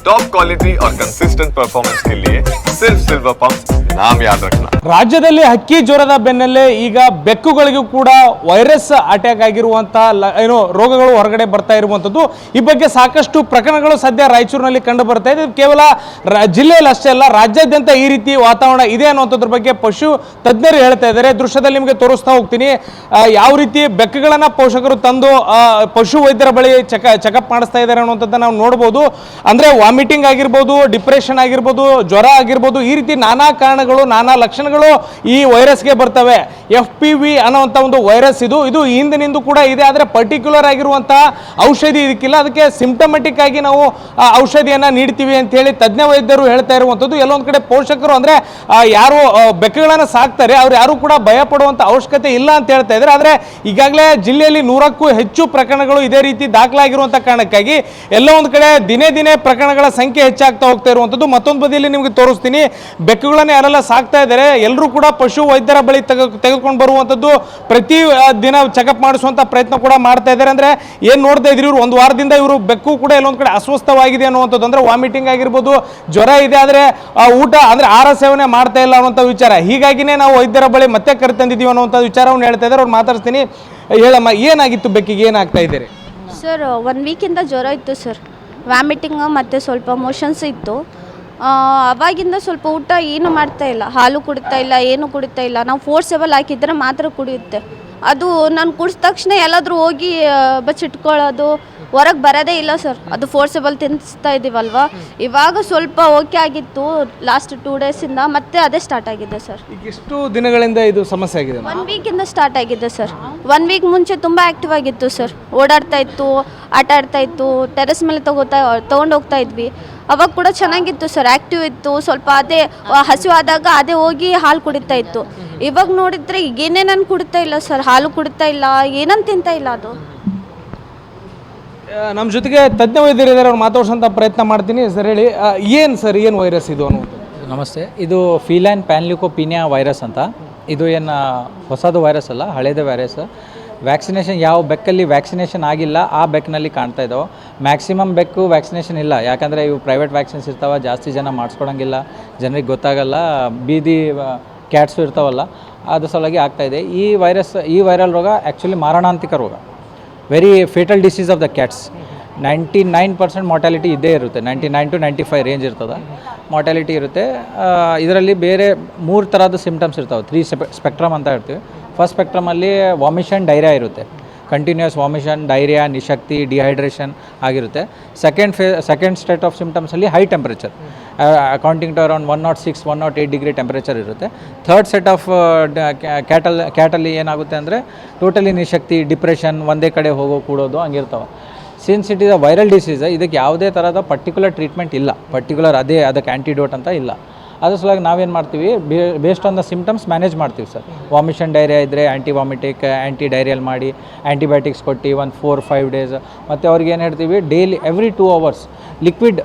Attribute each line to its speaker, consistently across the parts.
Speaker 1: Top quality और consistent performance के लिए सिर्फ सिल्वर पंप नाम याद रखना
Speaker 2: ರಾಜ್ಯದಲ್ಲಿ ಹಕ್ಕಿ ಜ್ವರದ ಬೆನ್ನಲ್ಲೇ ಈಗ ಬೆಕ್ಕುಗಳಿಗೂ ಕೂಡ ವೈರಸ್ ಅಟ್ಯಾಕ್ ಆಗಿರುವಂತ ಲ- ಏನು ರೋಗಗಳು ಹೊರಗಡೆ ಬರ್ತಾ ಇರುವಂಥದ್ದು ಈ ಬಗ್ಗೆ ಸಾಕಷ್ಟು ಪ್ರಕರಣಗಳು ಸದ್ಯ ರಾಯಚೂರಿನಲ್ಲಿ ಕಂಡು ಬರ್ತಾ ಇದೆ ಇದು ಕೇವಲ ರ- ಜಿಲ್ಲೆಯಲ್ಲಿ ಅಷ್ಟೇ ಅಲ್ಲ ರಾಜ್ಯಾದ್ಯಂತ ಈ ರೀತಿ ವಾತಾವರಣ ಇದೆ ಅನ್ನುವಂಥದ್ರ ಬಗ್ಗೆ ಪಶು ತಜ್ಞರು ಹೇಳ್ತಾ ಇದ್ದಾರೆ ದೃಶ್ಯದಲ್ಲಿ ನಿಮಗೆ ತೋರಿಸ್ತಾ ಹೋಗ್ತೀನಿ ಆ, ಯಾವ ರೀತಿ ಬೆಕ್ಕುಗಳನ್ನ ಪೋಷಕರು ತಂದು ಆ, ಪಶು ವೈದ್ಯರ ಬಳಿ ಚೆಕ ಚೆಕಪ್ ಮಾಡಿಸ್ತಾ ಇದ್ದಾರೆ ಅನ್ನುವಂಥದ್ದನ್ನ ನಾವು ನೋಡ್ಬೋದು ಅಂದ್ರೆ ವಾಮಿಟಿಂಗ್ ಆಗಿರ್ಬೋದು, ಡಿಪ್ರೆಷನ್ ಆಗಿರ್ಬೋದು, ಜ್ವರ ಆಗಿರ್ಬೋದು, ಈ ರೀತಿ ನಾನಾ ಕಾರಣಗಳು, ನಾನಾ ಲಕ್ಷಣಗಳು ಈ ವೈರಸ್ಗೆ ಬರ್ತವೆ. ಎಫ್ ಪಿ ವಿ ಅನ್ನೋವಂಥ ಒಂದು ವೈರಸ್ ಇದು. ಇದು ಹಿಂದಿನಿಂದ ಕೂಡ ಇದೆ, ಆದರೆ ಪರ್ಟಿಕ್ಯುಲರ್ ಆಗಿರುವಂಥ ಔಷಧಿ ಇದಕ್ಕಿಲ್ಲ. ಅದಕ್ಕೆ ಸಿಂಪ್ಟಮೆಟಿಕ್ ಆಗಿ ನಾವು ಔಷಧಿಯನ್ನು ನೀಡ್ತೀವಿ ಅಂತ ಹೇಳಿ ತಜ್ಞ ವೈದ್ಯರು ಹೇಳ್ತಾ ಇರುವಂಥದ್ದು ಎಲ್ಲೊಂದು ಕಡೆ ಪೋಷಕರು ಅಂದರೆ ಯಾರು ಬೆಕ್ಕುಗಳನ್ನು ಸಾಕ್ತಾರೆ. ಅವ್ರು ಯಾರು ಕೂಡ ಭಯ ಪಡುವಂತ ಅವಶ್ಯಕತೆ ಇಲ್ಲ ಅಂತ ಹೇಳ್ತಾ ಇದ್ದಾರೆ. ಆದರೆ ಈಗಾಗಲೇ ಜಿಲ್ಲೆಯಲ್ಲಿ ನೂರಕ್ಕೂ ಹೆಚ್ಚು ಪ್ರಕರಣಗಳು ಇದೇ ರೀತಿ ದಾಖಲಾಗಿರುವಂಥ ಕಾರಣಕ್ಕಾಗಿ ಎಲ್ಲ ಒಂದು ಕಡೆ ದಿನೇ ದಿನೇ ಪ್ರಕರಣಗಳ ಸಂಖ್ಯೆ ಹೆಚ್ಚಾಗ್ತಾ ಹೋಗ್ತಾ ಇರುವಂಥದ್ದು ಮತ್ತೊಂದು ಬದಿಯಲ್ಲಿ ನಿಮಗೆ ತೋರಿಸ್ತೀನಿ. ಬೆಕ್ಕುಗಳನ್ನ ಯಾರೆಲ್ಲ ಸಾಕ್ತಾ ಇದ್ದಾರೆ ಎಲ್ಲರೂ ಕೂಡ ಪಶು ವೈದ್ಯರ ಬಳಿ ತೆಗೆ ತೆಗೆದುಕೊಂಡು ಬರುವಂಥದ್ದು ಪ್ರತಿ ದಿನ ಚೆಕಪ್ ಮಾಡಿಸುವಂಥ ಪ್ರಯತ್ನ ಕೂಡ ಮಾಡ್ತಾ ಇದ್ದಾರೆ. ಅಂದರೆ ಏನು ನೋಡ್ತಾ ಇದ್ರಿ ಇವರು? ಒಂದು ವಾರದಿಂದ ಇವರು ಬೆಕ್ಕು ಕೂಡ ಎಲ್ಲೊಂದು ಕಡೆ ಅಸ್ವಸ್ಥವಾಗಿದೆ ಅನ್ನುವಂಥದ್ದು. ಅಂದ್ರೆ ವಾಮಿಟಿಂಗ್ ಆಗಿರ್ಬೋದು, ಜ್ವರ ಇದೆ ಆದರೆ ಊಟ, ಅಂದರೆ ಆಹಾರ ಸೇವನೆ ಮಾಡ್ತಾ ಇಲ್ಲ ಅನ್ನುವಂಥ ವಿಚಾರ. ಹೀಗಾಗಿನೇ ನಾವು ವೈದ್ಯರ ಬಳಿ ಮತ್ತೆ ಕರೆತಂದಿದ್ದೀವಿ ಅನ್ನುವಂಥ ವಿಚಾರವನ್ನು ಹೇಳ್ತಾ ಇದ್ದಾರೆ. ಅವ್ರು ಮಾತಾಡ್ತೀನಿ ಹೇಳಮ್ಮ, ಏನಾಗಿತ್ತು ಬೆಕ್ಕಿಗೆ? ಏನಾಗ್ತಾ ಇದ್ದೀರಿ?
Speaker 3: ಸರ್ ಒನ್ ವೀಕಿಂದ ಜ್ವರ ಇತ್ತು ಸರ್. ವ್ಯಾಮಿಟಿಂಗ್ ಮತ್ತು ಸ್ವಲ್ಪ ಮೋಷನ್ಸ್ ಇತ್ತು. ಅವಾಗಿಂದ ಸ್ವಲ್ಪ ಊಟ ಏನು ಮಾಡ್ತಾ ಇಲ್ಲ. ಹಾಲು ಕುಡಿತಾ ಇಲ್ಲ, ಏನು ಕುಡಿತಾ ಇಲ್ಲ. ನಾವು ಫೋರ್ಸೆಬಲ್ ಹಾಕಿದ್ರೆ ಮಾತ್ರ ಕುಡಿಯುತ್ತೆ. ಅದು ನಾನು ಕುಡಿದ ತಕ್ಷಣ ಎಲ್ಲಾದರೂ ಹೋಗಿ ಬಚ್ಚಿಟ್ಕೊಳ್ಳೋದು ಹೊರಗೆ ಬರೋದೇ ಇಲ್ಲ ಸರ್. ಅದು ಫೋರ್ಸಬಲ್ ತಿನ್ನಿಸ್ತಾ ಇದ್ದೀವಲ್ವಾ ಇವಾಗ ಸ್ವಲ್ಪ ಓಕೆ ಆಗಿತ್ತು. ಲಾಸ್ಟ್ ಟೂ ಡೇಸಿಂದ ಮತ್ತೆ ಅದೇ ಸ್ಟಾರ್ಟ್ ಆಗಿದೆ ಸರ್.
Speaker 2: ಈಗ ಎಷ್ಟು ದಿನಗಳಿಂದ ಇದು ಸಮಸ್ಯೆ ಆಗಿದೆ
Speaker 3: ಒನ್ ವೀಕಿಂದ ಸ್ಟಾರ್ಟ್ ಆಗಿದೆ ಸರ್. ಒನ್ ವೀಕ್ ಮುಂಚೆ ತುಂಬ ಆ್ಯಕ್ಟಿವ್ ಆಗಿತ್ತು ಸರ್. ಓಡಾಡ್ತಾ ಇತ್ತು ಆಟ ಆಡ್ತಾ ಇತ್ತು ಟೆರೆಸ್ ಮೇಲೆ ತಗೋತಾ ತೊಗೊಂಡು ಹೋಗ್ತಾ ಇದ್ವಿ. ಅವಾಗ ಕೂಡ ಚೆನ್ನಾಗಿತ್ತು ಸರ್. ಆ್ಯಕ್ಟಿವ್ ಇತ್ತು. ಸ್ವಲ್ಪ ಅದೇ ಹಸಿವಾದಾಗ ಹಸಿವು ಆದಾಗ ಅದೇ ಹೋಗಿ ಹಾಲು ಕುಡಿತಾ ಇತ್ತು. ಇವಾಗ ನೋಡಿದ್ರೆ ಈಗ ಏನೇನನ್ನು ಕುಡಿತಾ ಇಲ್ಲ ಸರ್. ಹಾಲು ಕುಡಿತಾ ಇಲ್ಲ ಏನನ್ನು ತಿಂತಾ ಇಲ್ಲ ಅದು.
Speaker 2: ನಮ್ಮ ಜೊತೆಗೆ ತಜ್ಞ ವೈದ್ಯರು ಇದ್ದಾರೆ ಅವ್ರು ಮಾತಾಡ್ಸೋಂಥ ಪ್ರಯತ್ನ ಮಾಡ್ತೀನಿ. ಸರ್ ಹೇಳಿ ಏನು ಸರ್, ಏನು ವೈರಸ್ ಇದು ಅನ್ನೋದು
Speaker 4: ನಮಸ್ತೆ, ಇದು ಫೀಲೈನ್ ಪ್ಯಾನ್ಲಿಕೋಪಿನಿಯಾ ವೈರಸ್ ಅಂತ. ಇದು ಏನು ಹೊಸದು ವೈರಸ್ ಅಲ್ಲ, ಹಳೇದು ವೈರಸ್. ವ್ಯಾಕ್ಸಿನೇಷನ್ ಯಾವ ಬೆಕ್ಕಲ್ಲಿ ವ್ಯಾಕ್ಸಿನೇಷನ್ ಆಗಿಲ್ಲ, ಆ ಬೆಕ್ಕಿನಲ್ಲಿ ಕಾಣ್ತಾ ಇದ್ದಾವೆ ಮ್ಯಾಕ್ಸಿಮಮ್ ಬೆಕ್ಕು ವ್ಯಾಕ್ಸಿನೇಷನ್ ಇಲ್ಲ. ಯಾಕಂದರೆ ಇವು ಪ್ರೈವೇಟ್ ವ್ಯಾಕ್ಸಿನ್ಸ್ ಇರ್ತಾವೆ, ಜಾಸ್ತಿ ಜನ ಮಾಡಿಸ್ಕೊಳಂಗಿಲ್ಲ ಜನರಿಗೆ ಗೊತ್ತಾಗಲ್ಲ, ಬೀದಿ ಕ್ಯಾಟ್ಸು ಇರ್ತಾವಲ್ಲ ಅದು ಸಲುವಾಗಿ ಆಗ್ತಾಯಿದೆ ಈ ವೈರಸ್, ಈ ವೈರಲ್ ರೋಗ ಆ್ಯಕ್ಚುಲಿ ಮಾರಣಾಂತಿಕ ರೋಗ. Very fatal disease of the cats ninety nine percent mortality ಇದ್ದೇ ಇರುತ್ತೆ. Ninety nine to ninety five range ಇರ್ತದೆ. ಮಾರ್ಟಾಲಿಟಿ ಇರುತ್ತೆ. ಇದರಲ್ಲಿ ಬೇರೆ ಮೂರು ಥರದ ಸಿಮ್ಟಮ್ಸ್ ಇರ್ತವೆ. ತ್ರೀ ಸ್ಪೆಕ್ಟ್ರಮ್ ಅಂತ ಹೇಳ್ತೀವಿ. ಫಸ್ಟ್ ಸ್ಪೆಕ್ಟ್ರಮಲ್ಲಿ ವಾಮಿಷನ್ ಡೈರಿಯಾ ಇರುತ್ತೆ. ಕಂಟಿನ್ಯೂಸ್ ವಾಮಿಷನ್ ಡೈರಿಯಾ ನಿಶಕ್ತಿ ಡಿಹೈಡ್ರೇಷನ್ ಆಗಿರುತ್ತೆ. ಸೆಕೆಂಡ್ ಫೇ second state of ಸಿಮ್ಟಮ್ಸಲ್ಲಿ high temperature accounting to around one not six one not eight degree temperature ಇರುತ್ತೆ. ಥರ್ಡ್ ಸೆಟ್ ಆಫ್ ಕ್ಯಾಟಲ್ ಕ್ಯಾಟಲ್ಲಿ ಏನಾಗುತ್ತೆ ಅಂದರೆ ಟೋಟಲಿ ನಿಶಕ್ತಿ ಡಿಪ್ರೆಷನ್ ಒಂದೇ ಕಡೆ ಹೋಗೋ ಕೂಡೋದು ಹಂಗಿರ್ತಾವೆ. Since it is a viral disease ಇದಕ್ಕೆ ಯಾವುದೇ ಥರದ ಪರ್ಟಿಕ್ಯುಲರ್ ಟ್ರೀಟ್ಮೆಂಟ್ ಇಲ್ಲ. ಪರ್ಟಿಕ್ಯುಲರ್ ಅದೇ ಅದಕ್ಕೆ ಆ್ಯಂಟಿಡೋಟ್ ಅಂತ ಇಲ್ಲ. ಅದ್ರ ಸಲುವಾಗಿ ನಾವೇನು ಮಾಡ್ತೀವಿ? Based on the symptoms manage ಮಾಡ್ತೀವಿ ಸರ್. ವಾಮಿಷನ್ ಡೈರಿಯಾ ಇದ್ದರೆ ಆ್ಯಂಟಿ ವಾಮಿಟಿಕ್ ಆ್ಯಂಟಿ ಡೈರಿಯಲ್ ಮಾಡಿ ಆ್ಯಂಟಿಬಯೋಟಿಕ್ಸ್ ಕೊಟ್ಟು, ಒಂದು ಫೋರ್ ಫೈವ್ ಡೇಸ್ ಮತ್ತು ಅವ್ರಿಗೆ ಏನು ಹೇಳ್ತೀವಿ? Daily every two hours liquid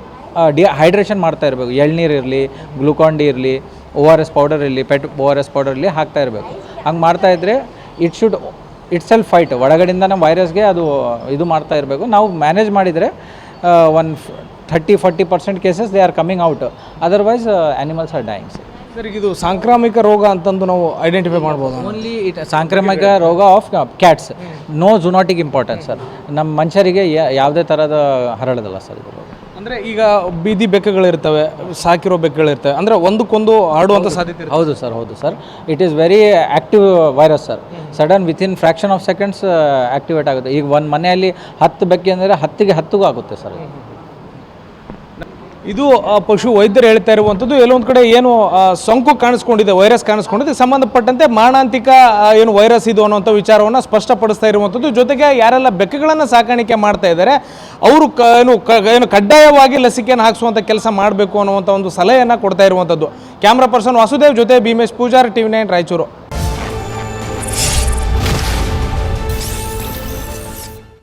Speaker 4: dehydration ಮಾಡ್ತಾ ಇರಬೇಕು. ಎಳ್ನೀರು ಇರಲಿ ಗ್ಲೂಕಾನ್ ಡಿ ಇರಲಿ ಓ ಆರ್ ಎಸ್ ಪೌಡರ್ ಇರಲಿ pet O R S powder ಇರಲಿ ಹಾಕ್ತಾ ಇರಬೇಕು. ಹಂಗೆ ಮಾಡ್ತಾ ಇದ್ದರೆ it should itself fight ಒಳಗಡೆಯಿಂದ ನಮ್ಮ ವೈರಸ್ಗೆ ಅದು ಇದು ಮಾಡ್ತಾ ಇರಬೇಕು. ನಾವು ಮ್ಯಾನೇಜ್ ಮಾಡಿದರೆ one thirty forty percent cases they are coming out otherwise animals are dying
Speaker 2: sir ಇದು ಸಾಂಕ್ರಾಮಿಕ ರೋಗ ಅಂತಂದು ನಾವು ಐಡೆಂಟಿಫೈ ಮಾಡ್ಬೋದು?
Speaker 4: ಓನ್ಲಿ ಇಟ್ ಸಾಂಕ್ರಾಮಿಕ ರೋಗ of cats no zoonotic importance sir ನಮ್ಮ ಮನುಷ್ಯರಿಗೆ ಯಾ- ಯಾವುದೇ ಥರದ ಹರಳದಲ್ಲ ಸರ್ ಇದು.
Speaker 2: ಅಂದ್ರೆ ಈಗ ಬೀದಿ ಬೆಕ್ಕಗಳಿರ್ತವೆ ಸಾಕಿರೋ ಬೆಕ್ಕುಗಳಿರ್ತವೆ ಅಂದ್ರೆ ಒಂದಕ್ಕೊಂದು ಆಡುವಂಥ ಸಾಧ್ಯತೆ ಇರುತ್ತೆ.
Speaker 4: ಹೌದು ಸರ್ ಹೌದು sir. It is very active virus sir sudden within fraction of seconds activate ಆಗುತ್ತೆ. ಈಗ ಒಂದು ಮನೆಯಲ್ಲಿ ಹತ್ತು ಬೆಕ್ಕಿ ಅಂದರೆ ಹತ್ತಿಗೆ ಹತ್ತಿಗೂ ಆಗುತ್ತೆ ಸರ್ ಇದು.
Speaker 2: ಪಶು ವೈದ್ಯರು ಹೇಳ್ತಾ ಇರುವಂಥದ್ದು ಎಲ್ಲೊಂದು ಕಡೆ ಏನು ಸೋಂಕು ಕಾಣಿಸ್ಕೊಂಡಿದೆ, ವೈರಸ್ ಕಾಣಿಸ್ಕೊಂಡಿದೆ, ಸಂಬಂಧಪಟ್ಟಂತೆ ಮಾರಣಾಂತಿಕ ಏನು ವೈರಸ್ ಇದು ಅನ್ನುವಂಥ ವಿಚಾರವನ್ನು ಸ್ಪಷ್ಟಪಡಿಸ್ತಾ ಇರುವಂಥದ್ದು ಜೊತೆಗೆ ಯಾರೆಲ್ಲ ಬೆಕ್ಕುಗಳನ್ನು ಸಾಕಾಣಿಕೆ ಮಾಡ್ತಾ ಇದ್ದಾರೆ, ಅವರು ಕ, ಏನು ಕ, ಏನು ಕಡ್ಡಾಯವಾಗಿ ಲಸಿಕೆಯನ್ನು ಹಾಕಿಸುವಂಥ ಕೆಲಸ ಮಾಡಬೇಕು ಅನ್ನುವಂಥ ಒಂದು ಸಲಹೆಯನ್ನು ಕೊಡ್ತಾ ಇರುವಂಥದ್ದು ಕ್ಯಾಮ್ರಾ ಪರ್ಸನ್ ವಾಸುದೇವ್ ಜೊತೆ ಭೀಮೇಶ್ ಪೂಜಾರ್, ಟಿವಿ ನೈನ್ ರಾಯಚೂರು